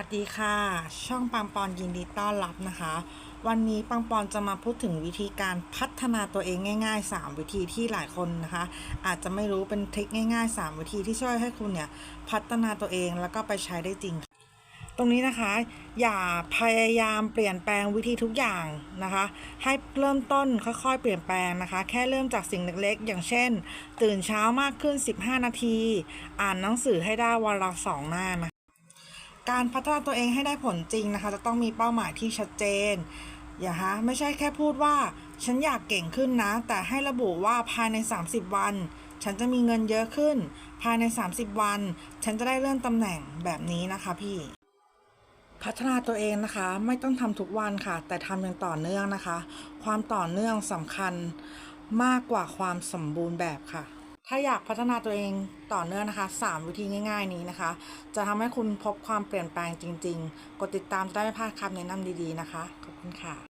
วัสดีค่ะ ช่องปังปอนยินดีต้อนรับนะคะ วันนี้ปังปอนจะมาพูดถึงวิธีการพัฒนาตัวเองง่าย ๆ 3 วิธีที่หลายคนนะคะ อาจจะไม่รู้เป็นทริคง่าย ๆ 3 วิธีที่ช่วยให้คุณเนี่ยพัฒนาตัวเองแล้วก็ไปใช้ได้จริง ตรงนี้นะคะ อย่าพยายามเปลี่ยนแปลงวิธีทุกอย่างนะคะ ให้เริ่มต้นค่อยๆ เปลี่ยนแปลงนะคะ แค่เริ่มจากสิ่งเล็กๆ อย่างเช่น ตื่นเช้ามากขึ้น 15 นาที อ่านหนังสือให้ได้วันละสองหน้านะคะ การพัฒนาตัวเองให้ได้ผลจริงนะคะ จะต้องมีเป้าหมายที่ชัดเจน อย่าฮะไม่ใช่แค่พูดว่า ฉันอยากเก่งขึ้นนะ แต่ให้ระบุว่าภายใน 30 วัน ฉันจะมีเงินเยอะขึ้น ภายใน 30 วัน ฉันจะได้เลื่อนตำแหน่งแบบนี้นะคะพี่พัฒนาตัวเองนะคะ ไม่ต้องทำทุกวันค่ะ แต่ทำอย่างต่อเนื่องนะคะ ความต่อเนื่องสำคัญมากกว่าความสมบูรณ์แบบค่ะ ถ้าอยากพัฒนาตัวเองต่อเนื่องนะคะ 3 วิธีง่าย ๆ นี้นะคะ จะทำให้คุณพบความเปลี่ยนแปลงจริง ๆ กดติดตามจะได้ไม่พลาดคำแนะนำดีๆนะคะ ขอบคุณค่ะ